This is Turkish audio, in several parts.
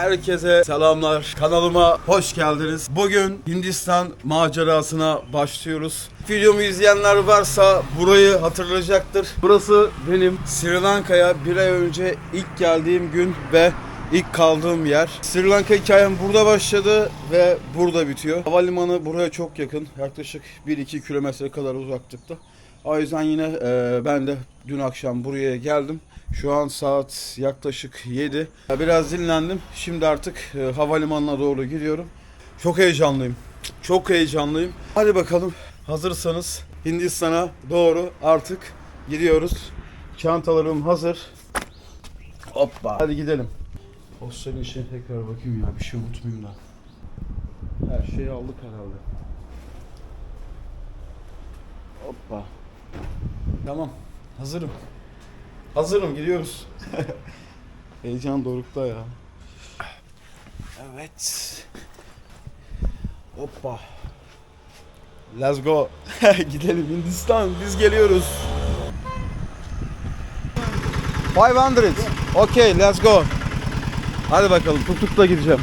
Herkese selamlar. Kanalıma hoş geldiniz. Bugün Hindistan macerasına başlıyoruz. Videomu izleyenler varsa burayı hatırlayacaktır. Burası benim Sri Lanka'ya bir ay önce ilk geldiğim gün ve ilk kaldığım yer. Sri Lanka hikayem burada başladı ve burada bitiyor. Havalimanı buraya çok yakın. Yaklaşık 1-2 kilometre kadar uzaklıkta. O yüzden yine e, ben de dün akşam buraya geldim. Şu an saat yaklaşık 7. Biraz dinlendim. Şimdi artık e, havalimanına doğru gidiyorum. Çok heyecanlıyım. Çok heyecanlıyım. Hadi bakalım. Hazırsanız Hindistan'a doğru artık gidiyoruz. Çantalarım hazır. Hoppa. Hadi gidelim. Hostelin içine tekrar bakayım ya. Bir şey unutmayayım da. Her şeyi aldık herhalde. Hoppa. Tamam. Hazırım. Hazırım gidiyoruz. Heyecan dorukta ya. Evet. Hoppa. Let's go. Gidelim Hindistan. Biz geliyoruz. 500. Okay, let's go. Hadi bakalım. Tuk gideceğim.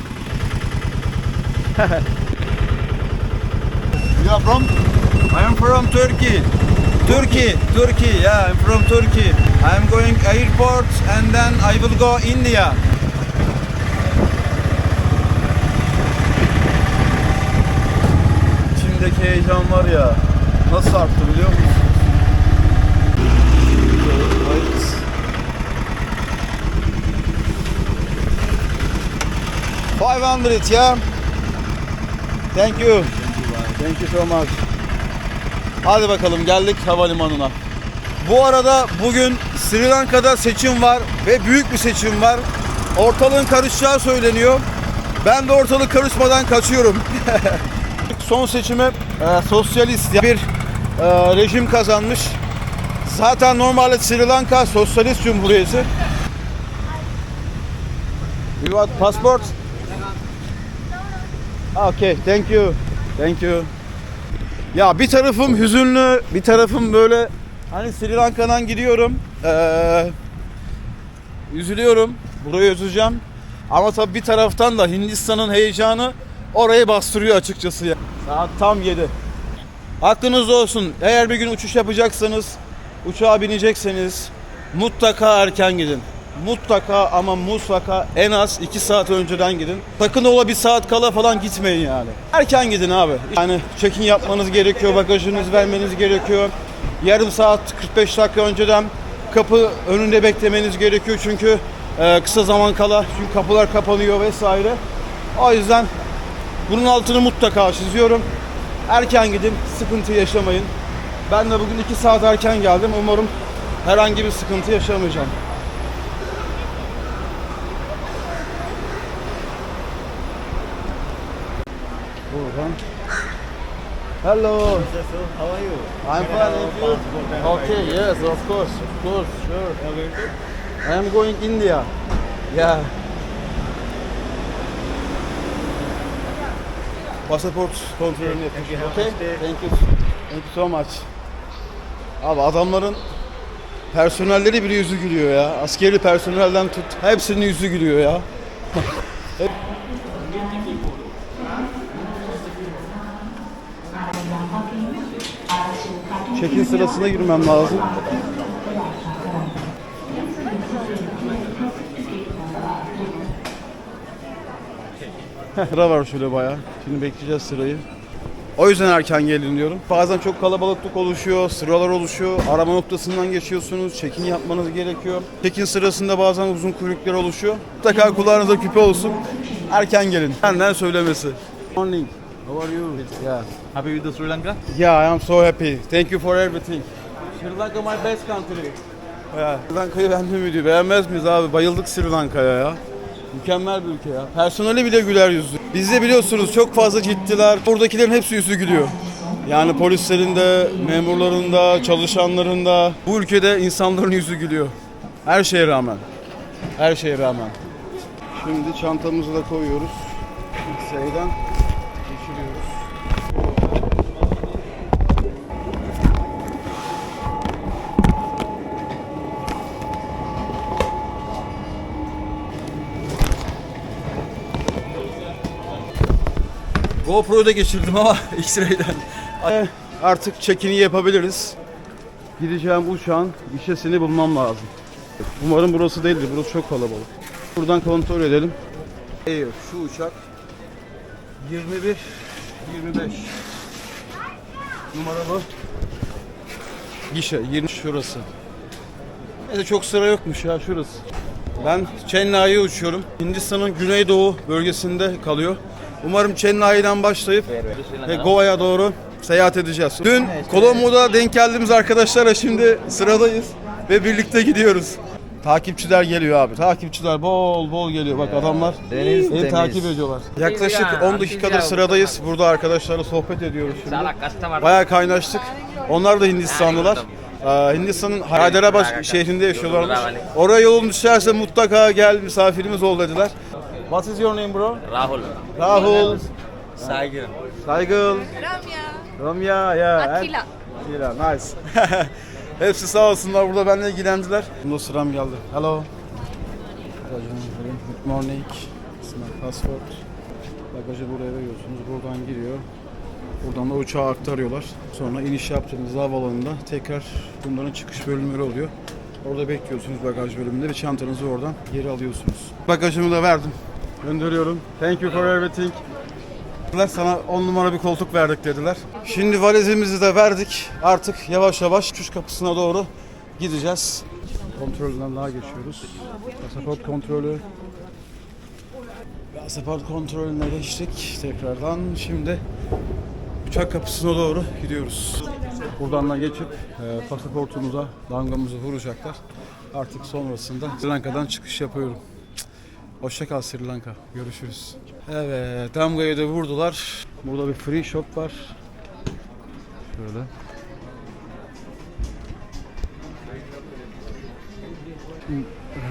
you are from? I am from Turkey. Turkey, Turkey, yeah, I'm from Turkey. I'm going airport and then I will go India. İçimdeki heyecan var ya, nasıl arttı biliyor musun? Five hundred, yeah. Thank you. Thank you so much. Hadi bakalım geldik havalimanına. Bu arada bugün Sri Lanka'da seçim var ve büyük bir seçim var. Ortalığın karışacağı söyleniyor. Ben de ortalık karışmadan kaçıyorum. Son seçimi e, sosyalist bir e, rejim kazanmış. Zaten normalde Sri Lanka sosyalist cumhuriyeti. You want passport? Okay, thank you. Thank you. Ya bir tarafım hüzünlü, bir tarafım böyle hani Sri Lanka'dan gidiyorum. Ee, üzülüyorum. Burayı üzüleceğim. Ama tabii bir taraftan da Hindistan'ın heyecanı orayı bastırıyor açıkçası ya. Saat tam 7. Aklınızda olsun. Eğer bir gün uçuş yapacaksanız, uçağa binecekseniz mutlaka erken gidin. Mutlaka ama mutlaka en az 2 saat önceden gidin. Sakın ola bir saat kala falan gitmeyin yani. Erken gidin abi. Yani check-in yapmanız gerekiyor, bagajınızı vermeniz gerekiyor. Yarım saat 45 dakika önceden kapı önünde beklemeniz gerekiyor çünkü e, kısa zaman kala çünkü kapılar kapanıyor vesaire. O yüzden bunun altını mutlaka çiziyorum. Erken gidin, sıkıntı yaşamayın. Ben de bugün 2 saat erken geldim. Umarım herhangi bir sıkıntı yaşamayacağım. Hello. How are you? I'm fine. and you? Okay, yes, of course, of course, sure. I am going India. Yeah. Pasaport kontrolünü Thank a Okay, thank you. Thank you so much. Abi adamların personelleri bile yüzü gülüyor ya. Askeri personelden tut. Hepsinin yüzü gülüyor ya. Check-in sırasına girmem lazım. Sıra var şöyle bayağı. Şimdi bekleyeceğiz sırayı. O yüzden erken gelin diyorum. Bazen çok kalabalıklık oluşuyor, sıralar oluşuyor. Arama noktasından geçiyorsunuz, check-in yapmanız gerekiyor. Check-in sırasında bazen uzun kuyruklar oluşuyor. Mutlaka kulağınızda küpe olsun. Erken gelin. Benden söylemesi. Morning. How are you? Yeah. Happy with the Sri Lanka? Yeah, I am so happy. Thank you for everything. Sri Lanka my best country. Ya, Sri Lanka'yı beğendin mi. Beğenmez miyiz abi? Bayıldık Sri Lanka'ya ya. Mükemmel bir ülke ya. Personeli bile güler yüzlü. Bizde biliyorsunuz çok fazla ciddiler. Buradakilerin hepsi yüzü gülüyor. Yani polislerin de, memurların da, çalışanların da. Bu ülkede insanların yüzü gülüyor. Her şeye rağmen. Her şeye rağmen. Şimdi çantamızı da koyuyoruz. X-ray'den GoPro'yu da geçirdim ama X-Ray'den. Eh, Artık check-in'i yapabiliriz. Gideceğim uçağın gişesini bulmam lazım. Umarım burası değildir. Burası çok kalabalık. Buradan kontrol edelim. Air şu uçak 21 25 numara bu. Gişe 20 şurası. Neyse çok sıra yokmuş ya şurası. Ben Chennai'ye uçuyorum. Hindistan'ın güneydoğu bölgesinde kalıyor. Umarım Chennai'den başlayıp ve Goa'ya doğru seyahat edeceğiz. Dün Colombo'da denk geldiğimiz arkadaşlarla şimdi sıradayız ve birlikte gidiyoruz. Takipçiler geliyor abi. Takipçiler bol bol geliyor. Bak adamlar Deniz beni takip ediyorlar. Yaklaşık 10 dakikadır sıradayız. Burada arkadaşlarla sohbet ediyoruz şimdi. Bayağı kaynaştık. Onlar da Hindistanlılar. Ee, Hindistan'ın Hyderabad şehrinde yaşıyorlarmış. Oraya yolun düşerse mutlaka gel misafirimiz ol dediler. What is your name bro? Rahul. Rahul, Saygı. Saygıl, Ramya. Ramya, ya. Atilla. Atilla, nice. Hepsi sağ olsunlar burada benimle ilgilendiler. Bunda sıram geldi. Hello. Good morning. My passport. Bagajı buraya veriyorsunuz. Buradan giriyor. Buradan da uçağa aktarıyorlar. Sonra iniş yaptığınızda havaalanında tekrar bunların çıkış bölümleri oluyor. Orada bekliyorsunuz bagaj bölümünde ve çantanızı oradan geri alıyorsunuz. Bagajımı da verdim. Gönderiyorum. Thank you for everything. Sana 10 numara bir koltuk verdik dediler. Şimdi valizimizi de verdik. Artık yavaş yavaş uçuş kapısına doğru gideceğiz. Kontrolden daha geçiyoruz. Pasaport kontrolü. Pasaport kontrolüne geçtik tekrardan. Şimdi uçak kapısına doğru gidiyoruz. Buradan da geçip e, pasaportumuza damgamızı vuracaklar. Artık sonrasında Sri Lanka'dan çıkış yapıyorum. Hoşça kal Sri Lanka. Görüşürüz. Evet, damgayı da vurdular. Burada bir free shop var. Şöyle.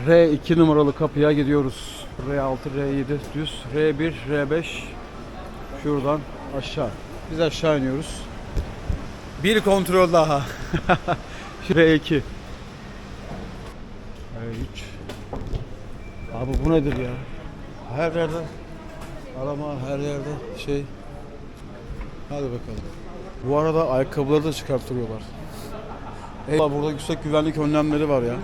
R2 numaralı kapıya gidiyoruz. R6, R7 düz. R1, R5 şuradan aşağı. Biz aşağı iniyoruz. Bir kontrol daha. Şu R2. Abi bu nedir ya? Her yerde arama, her yerde şey. Hadi bakalım. Bu arada ayakkabıları da çıkarttırıyorlar. Eyvallah burada yüksek güvenlik önlemleri var ya.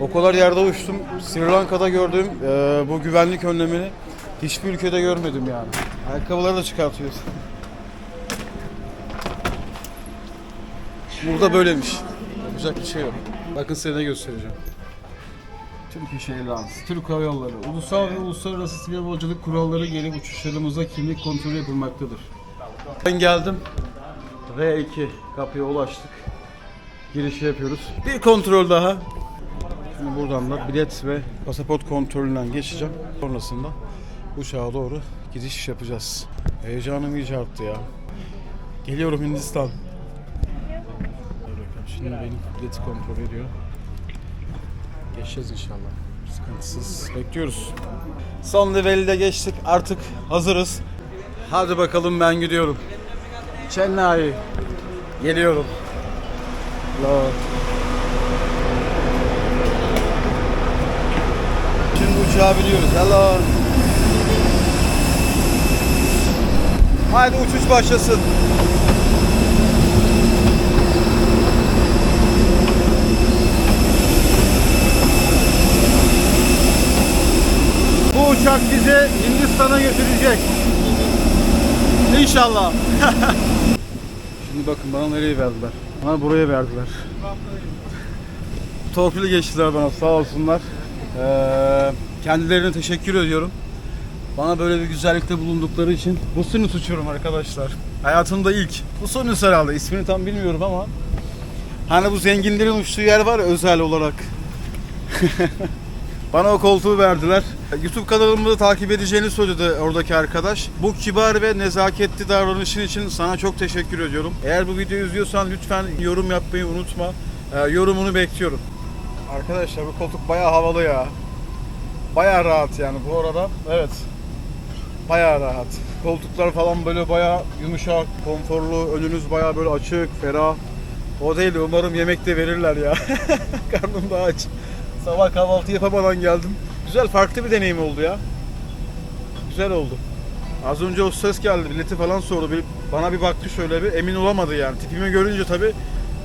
O kadar yerde uçtum. Sri Lanka'da gördüğüm e, bu güvenlik önlemini hiçbir ülkede görmedim yani. Ayakkabıları da çıkartıyoruz. Burada böylemiş. Yapacak bir şey yok. Bakın size ne göstereceğim. Türk İş Airlines, Türk Hava Yolları, ulusal ve uluslararası sivil havacılık kuralları gereği uçuşlarımıza kimlik kontrolü yapılmaktadır. Ben geldim. R2 kapıya ulaştık. Girişi yapıyoruz. Bir kontrol daha. Şimdi buradan da bilet ve pasaport kontrolünden geçeceğim. Sonrasında uçağa doğru gidiş yapacağız. Heyecanım iyice arttı ya. Geliyorum Hindistan. Şimdi benim bileti kontrol ediyor. Geçeceğiz inşallah. Sıkıntısız. Bekliyoruz. Son leveli de geçtik. Artık hazırız. Hadi bakalım ben gidiyorum. Chennai. Geliyorum. Hello. Şimdi uçağa biniyoruz. Hello. Haydi uçuş başlasın. Bu uçak bizi Hindistan'a götürecek. İnşallah. Şimdi bakın bana nereye verdiler. Bana buraya verdiler. Torpili geçtiler bana sağ olsunlar. Ee, kendilerine teşekkür ediyorum. Bana böyle bir güzellikte bulundukları için. Bu sinüs uçuyorum arkadaşlar. Hayatımda ilk. Bu sinüs herhalde. İsmini tam bilmiyorum ama. Hani bu zenginlerin uçtuğu yer var ya özel olarak. Bana o koltuğu verdiler. YouTube kanalımı da takip edeceğini söyledi oradaki arkadaş. Bu kibar ve nezaketli davranışın için sana çok teşekkür ediyorum. Eğer bu videoyu izliyorsan lütfen yorum yapmayı unutma. Ee, yorumunu bekliyorum. Arkadaşlar bu koltuk bayağı havalı ya. Bayağı rahat yani bu arada. Evet. Bayağı rahat. Koltuklar falan böyle bayağı yumuşak, konforlu. Önünüz bayağı böyle açık, ferah. O değil umarım yemek de verirler ya. Karnım da aç. Sabah kahvaltı yapamadan geldim. Güzel farklı bir deneyim oldu ya. Güzel oldu. Az önce o ses geldi. Bileti falan sordu. Bir- Bana bir baktı şöyle bir. Emin olamadı yani. Tipimi görünce tabii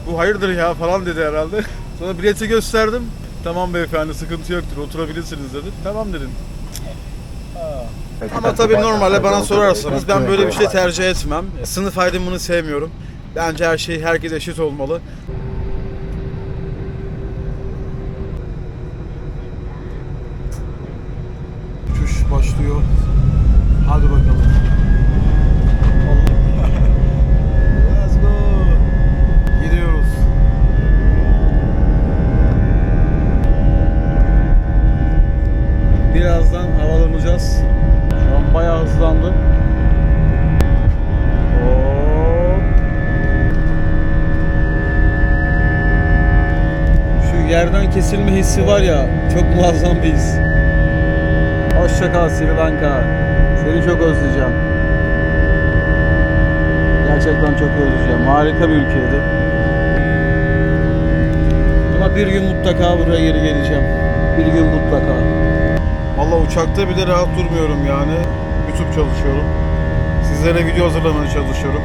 bu hayırdır ya falan dedi herhalde. Sonra bileti gösterdim. Tamam beyefendi sıkıntı yoktur oturabilirsiniz dedi. Tamam dedim. Ama tabii normalde bana sorarsanız ben böyle bir şey tercih etmem. Sınıf ayrımını sevmiyorum. Bence her şey herkes eşit olmalı. Hissi var ya çok muazzam bir his. Hoşça kal Sri Lanka. Seni çok özleyeceğim. Gerçekten çok özleyeceğim. Harika bir ülkeydi. Ama bir gün mutlaka buraya geri geleceğim. Bir gün mutlaka. Valla uçakta bile rahat durmuyorum yani. YouTube çalışıyorum. Sizlere video hazırlamaya çalışıyorum.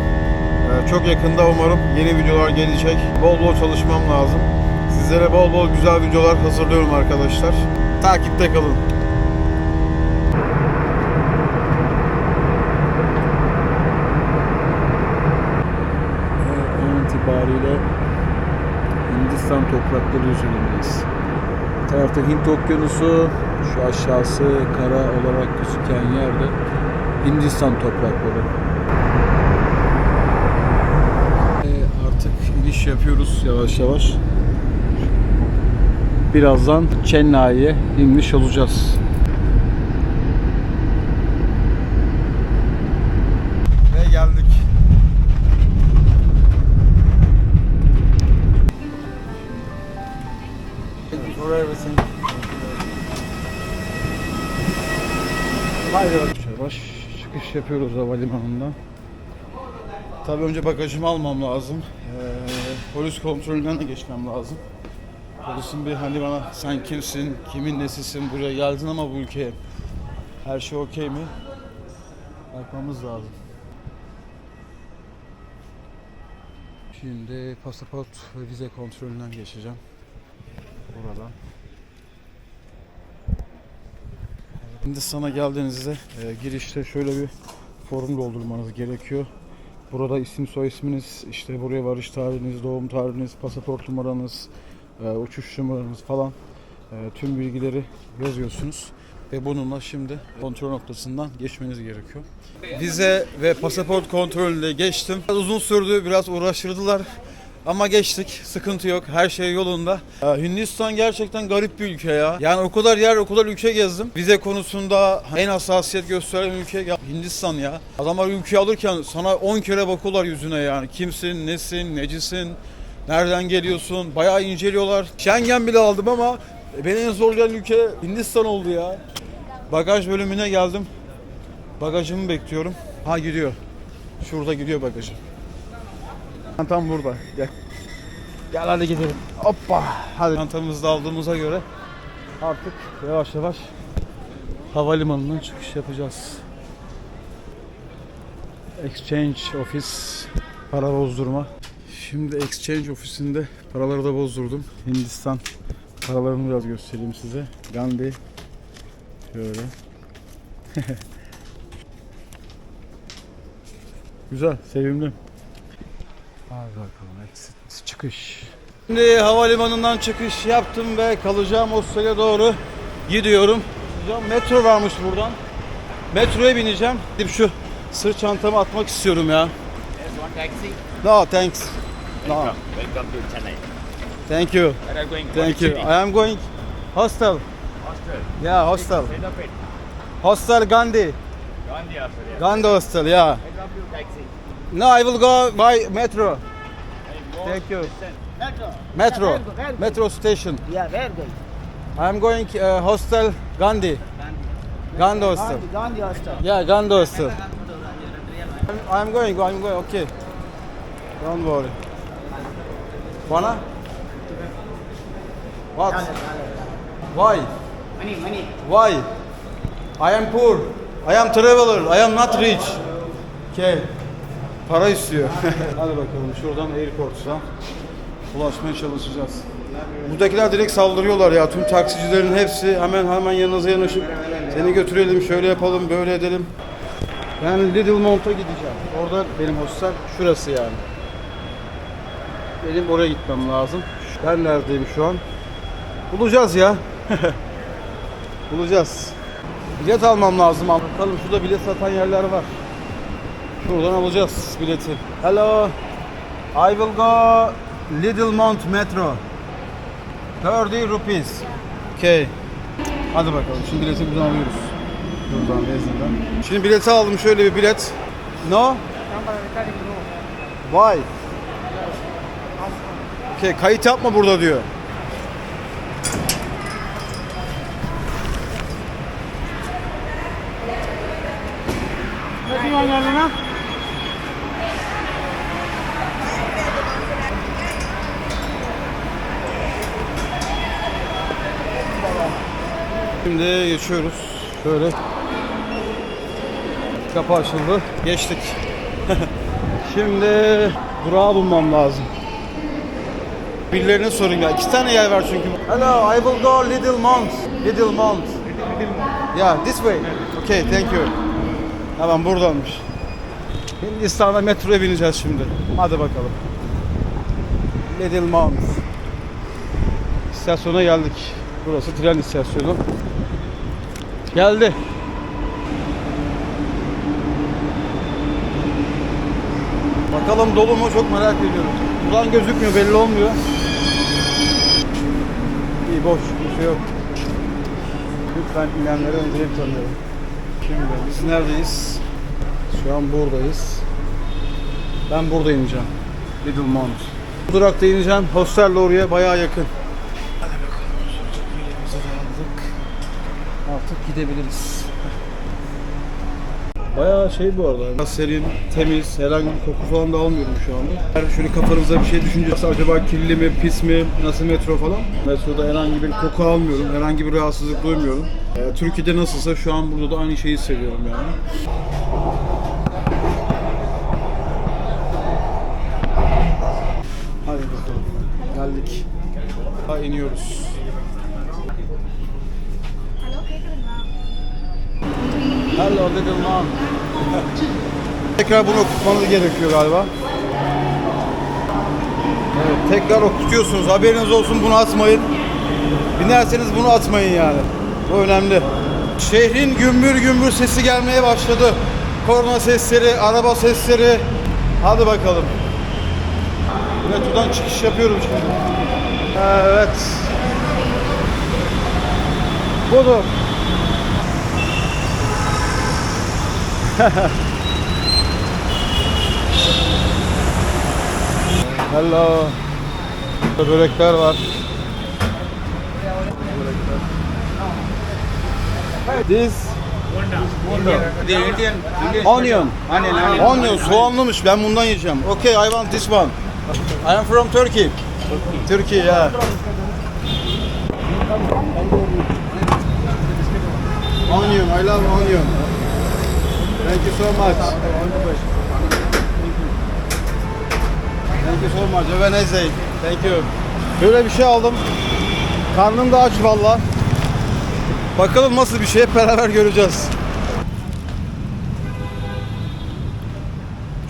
Ee, çok yakında umarım yeni videolar gelecek. Bol bol çalışmam lazım. Sizlere bol bol güzel videolar hazırlıyorum arkadaşlar. Takipte kalın. itibariyle Hindistan toprakları üzerindeyiz. Bir tarafta Hint Okyanusu, şu aşağısı kara olarak gözüken yerde Hindistan toprakları. Ve artık iniş yapıyoruz yavaş yavaş. Birazdan Chennai'ye inmiş olacağız. Ve geldik. Haydi yavaş çıkış yapıyoruz havalimanından. Tabii önce bagajımı almam lazım. Ee, polis kontrolünden de geçmem lazım. Polisin bir hani bana sen kimsin, kimin nesisin, buraya geldin ama bu ülkeye her şey okey mi? Bakmamız lazım. Şimdi pasaport ve vize kontrolünden geçeceğim. Buradan. Hindistan'a geldiğinizde e, girişte şöyle bir form doldurmanız gerekiyor. Burada isim soy isminiz, işte buraya varış tarihiniz, doğum tarihiniz, pasaport numaranız, uçuş numaranız falan e, tüm bilgileri yazıyorsunuz. Ve bununla şimdi kontrol noktasından geçmeniz gerekiyor. Vize ve pasaport kontrolünde geçtim. Biraz uzun sürdü, biraz uğraştırdılar. Ama geçtik, sıkıntı yok, her şey yolunda. Hindistan gerçekten garip bir ülke ya. Yani o kadar yer, o kadar ülke gezdim. Vize konusunda en hassasiyet gösteren ülke ya Hindistan ya. Adamlar ülke alırken sana 10 kere bakıyorlar yüzüne yani. Kimsin, nesin, necisin, nereden geliyorsun, bayağı inceliyorlar. Schengen bile aldım ama beni en zorlayan ülke Hindistan oldu ya. Bagaj bölümüne geldim. Bagajımı bekliyorum. Ha gidiyor. Şurada gidiyor bagajım. Çantam burada. Gel. Gel hadi gidelim. Hoppa. Hadi. Çantamızı da aldığımıza göre artık yavaş yavaş havalimanından çıkış yapacağız. Exchange ofis para bozdurma. Şimdi exchange ofisinde paraları da bozdurdum. Hindistan paralarını biraz göstereyim size. Gandhi şöyle. Güzel, sevimli. Hadi bakalım exit çıkış. Şimdi havalimanından çıkış yaptım ve kalacağım hostele doğru gidiyorum. Metro varmış buradan. Metroya bineceğim. Şu sırt çantamı atmak istiyorum ya. No thanks. No. Welcome, welcome to Chennai. Thank you. Where are you going? Thank you. city? I am going hostel. Hostel. Yeah, hostel. Head of it. Hostel Gandhi. Gandhi Hostel. Yeah. Gandhi hostel, yeah. I drop you taxi. No, I will go by metro. Thank you. Metro. Metro. Yeah, where- where Metro station. Yeah, where going? I am going uh, hostel Gandhi. Gandhi hostel. Gandhi, Gandhi Hostel. Yeah, Gandhi hostel. I'm, I'm going, I'm going, okay. Don't worry. Bana? What? Why? Money, money. Why? I am poor. I am traveler. I am not rich. Okay. Para istiyor. Hadi bakalım şuradan airport'a ulaşmaya çalışacağız. Buradakiler direkt saldırıyorlar ya. Tüm taksicilerin hepsi hemen hemen yanınıza yanaşıp seni götürelim, şöyle yapalım, böyle edelim. Ben Little Mont'a gideceğim. Orada benim hostel şurası yani. Benim oraya gitmem lazım. Ben neredeyim şu an? Bulacağız ya. Bulacağız. Bilet almam lazım. Bakalım şurada bilet satan yerler var. Şuradan alacağız bileti. Hello. I will go Little Mount Metro. 30 rupees. Okay. Hadi bakalım. Şimdi bileti buradan alıyoruz. Buradan benzinden. Şimdi bileti aldım. Şöyle bir bilet. No? Why? Okay, kayıt yapma burada diyor. Ne diyorsun yanına? Şimdi geçiyoruz. Şöyle. Kapı açıldı. Geçtik. Şimdi durağı bulmam lazım. Birilerine sorayım ya. İki tane yer var çünkü. Hello, I will go Little Mount. Little Mount. Yeah, this way. Okay, thank you. Hemen buradanmış. Hindistan'da metroya bineceğiz şimdi. Hadi bakalım. Little Mount. İstasyona geldik. Burası tren istasyonu. Geldi. Bakalım dolu mu çok merak ediyorum. Buradan gözükmüyor belli olmuyor. İyi boş bir şey yok. Lütfen inenlere öncelik tanıyorum. Şimdi biz neredeyiz? Şu an buradayız. Ben burada ineceğim. Little Mount. Bu durakta ineceğim. Hostelle oraya bayağı yakın. Hadi bakalım. Artık gidebiliriz. Bayağı şey bu arada. Biraz serin, temiz, herhangi bir koku falan da almıyorum şu anda. Eğer şöyle kafanıza bir şey düşünce acaba kirli mi, pis mi, nasıl metro falan. Metroda herhangi bir koku almıyorum, herhangi bir rahatsızlık duymuyorum. Ee, Türkiye'de nasılsa şu an burada da aynı şeyi hissediyorum yani. Hadi bakalım. Geldik. Ha iniyoruz. Hello little mom. tekrar bunu okutmanız gerekiyor galiba. Evet, tekrar okutuyorsunuz. Haberiniz olsun bunu atmayın. Binerseniz bunu atmayın yani. Bu önemli. Şehrin gümbür gümbür sesi gelmeye başladı. Korna sesleri, araba sesleri. Hadi bakalım. Metrodan çıkış yapıyorum şimdi. Evet. Budur. Hello. Börekler var. This The Indian, Indian onion. onion, onion. Onion soğanlımış. Ben bundan yiyeceğim. Okay, I want this one. I am from Turkey. Turkey, yeah. Onion, I love onion. Thank you so much. Thank you so much. Have a nice day. Thank you. Böyle bir şey aldım. Karnım da aç valla. Bakalım nasıl bir şey hep beraber göreceğiz.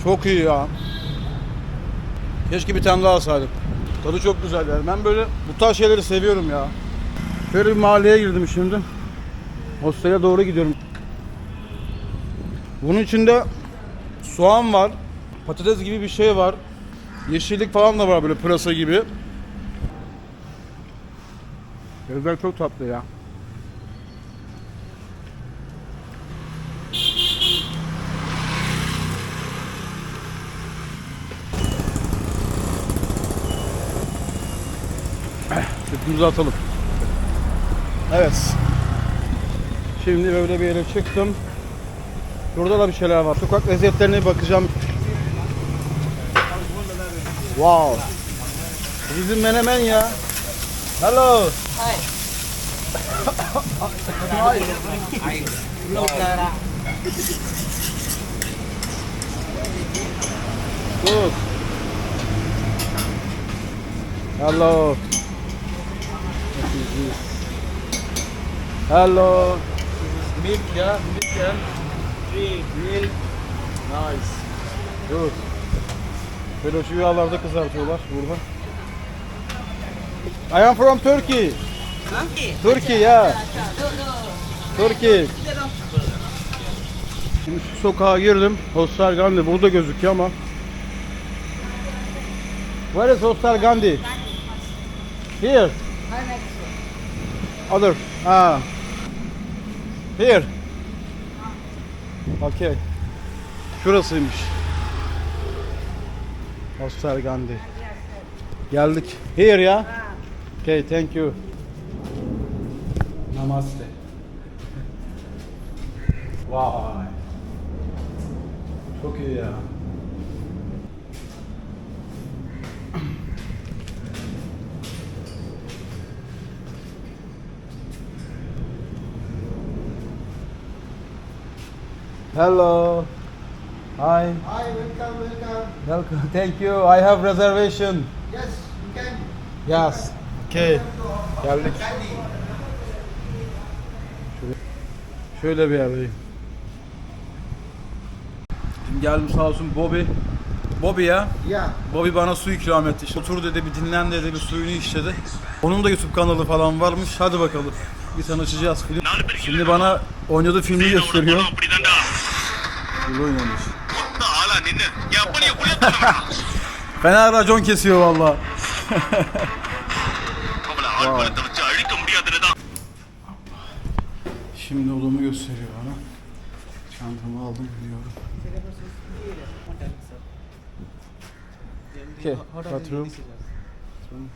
Çok iyi ya. Keşke bir tane daha alsaydım. Tadı çok güzel yani. Ben böyle bu tarz şeyleri seviyorum ya. Şöyle bir mahalleye girdim şimdi. Hostele doğru gidiyorum. Bunun içinde soğan var. Patates gibi bir şey var. Yeşillik falan da var böyle pırasa gibi. Gözler çok tatlı ya. Sütümüzü atalım. Evet. Şimdi böyle bir yere çıktım. Burada da bir şeyler var. Sokak lezzetlerine bakacağım. Wow. Bizim menemen ya. Hello. Hi. Hi. Good. Hello. What is this? Hello. This is milk, yeah, milk, yeah. Nice. Good. Böyle şu yağlarda kızartıyorlar burada. I am from Turkey. Turkey, yeah. Turkey. Şimdi şu sokağa girdim. Hostel Gandhi burada gözüküyor ama. Where is Hostel Gandhi? Here. Other. Ah. Here. Okay. Şurasıymış. Hostel Gandhi. Geldik. Here ya. Okay, thank you. Namaste. Vay. Çok iyi ya. Hello. Hi. Hi, welcome, welcome. Welcome. Thank you. I have reservation. Yes, you can. Yes. Okay. Geldik. Şöyle, şöyle bir yerdeyim. Şimdi geldim sağ olsun Bobby. Bobby ya. Yeah. Bobby bana su ikram etti. İşte otur dedi, bir dinlen dedi, bir suyunu iç dedi. Onun da YouTube kanalı falan varmış. Hadi bakalım. Bir tanışacağız film. Şimdi bana oynadığı filmi gösteriyor. Güzel oynamış. Fena racon kesiyor valla. Şimdi odamı gösteriyor bana. Çantamı aldım gidiyorum. Okay, bathroom.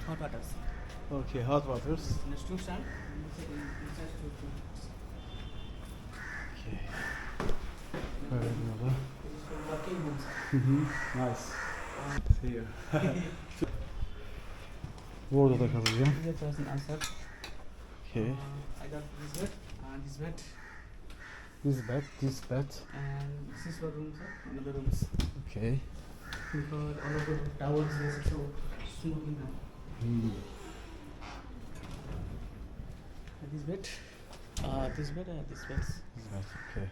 Hot waters. Okay, hot waters. Next to stand. Okay. Rooms. Hı hı, Nice. See you. Bu kalacağım. Here person answer. Okay. Uh, I got this bed and this bed This bed, this bed. and this is for room sir. Another rooms. Okay. For all of the towels is so smoking now. Hmm. And this bed. Uh, this bed and this bed. This bed, okay.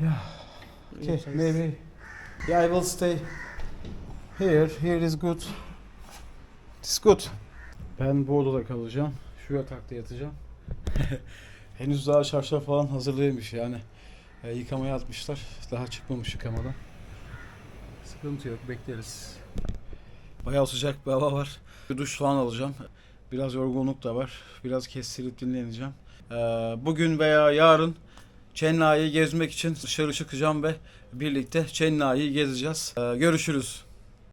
Yeah. Okay, Yes, maybe. Yeah, I will stay here. Here is good. It's good. Ben bu odada kalacağım. Şu yatakta yatacağım. Henüz daha çarşaf falan hazırlıymış yani. E, yıkamaya atmışlar. Daha çıkmamış yıkamadan. Sıkıntı yok, bekleriz. Bayağı sıcak bir hava var. Bir duş falan alacağım. Biraz yorgunluk da var. Biraz kestirip dinleneceğim. Ee, bugün veya yarın Chennai'yi gezmek için dışarı çıkacağım ve birlikte Chennai'yi gezeceğiz. Ee, görüşürüz.